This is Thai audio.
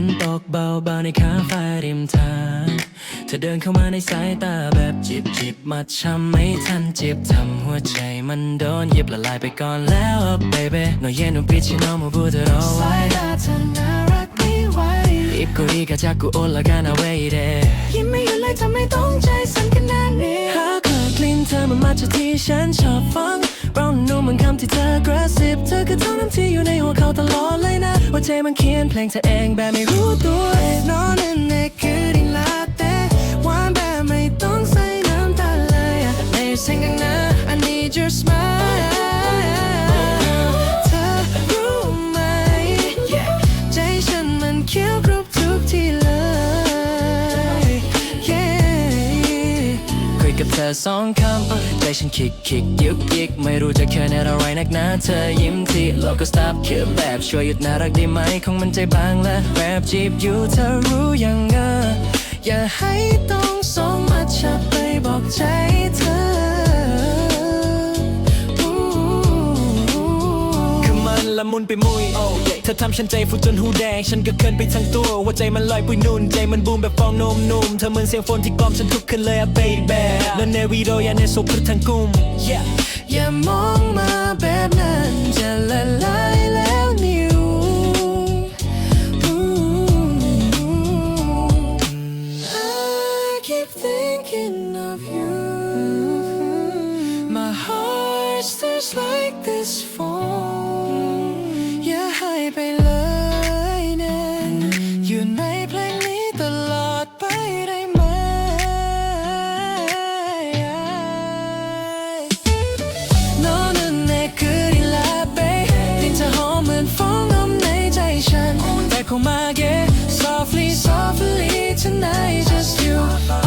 นตกเบาๆในคาเฟ่ริมทางเธอเดินเข้ามาในสายตาแบบจิบจิบมาช้ำไม่ทันจิบทำหัวใจมันโดนยิบละลายไปก่อนแล้ว baby หน่อยเย็นหนุ่มปิดชิโนมาบูเธอเอาไว้สายตา입꼬리가 자꾸 올라가나 왜 이래 힘이 열려 잠에 동자에 삼켜나네 하고 클린트만 맞춰 티션 셔펑 브라운 눈만 감티 더 aggressive เหมือนคำที่เธอคือเท่าน้ำที่อยู่ในหัวเขาตลอดเลยนะ ว่าใจมันเขียนเพลงเธอเองแบบไม่รู้ตัวนอนเนคือดิลาเต้หวานแบบไม่ต้องใส่น้ำตาเลยอะไม่เซ็งกันนะ I need your smile เธอรู้ไหมใจฉันมันเขียว กับเธอสองคำใจฉันคิกคิกยึกยิกไม่รู้จะแค่ไหนอะไรนักหนาเธอยิ้มทีโลก็ stop คือแบบช่วยหยุดน่ารักได้ไหมคงมันใจบางและแบบจีบอยู่เธอรู้ยังเงออย่าให้ต้องส่งมาชับไปบอกใจเธอคือมันละมุนไปมุย เธอทำฉันใจฟูจนหูแดง ฉันก็เกินไปทั้งตัวว่าใจมันลอยปุยนุ่น ใจมันบูมแบบฟองนมนุ่มเธอเหมือนเสียงฝนที่กล่อมฉันทุกคืนเลยอะ baby และในวีโรยาในโซพรึทั้งกุมอย่ามองมาแบบนั้นจะละลายแล้วนิ้ว I keep thinking of you My heart stirs like this phone 달콤하게 Softly, softly tonight Just you.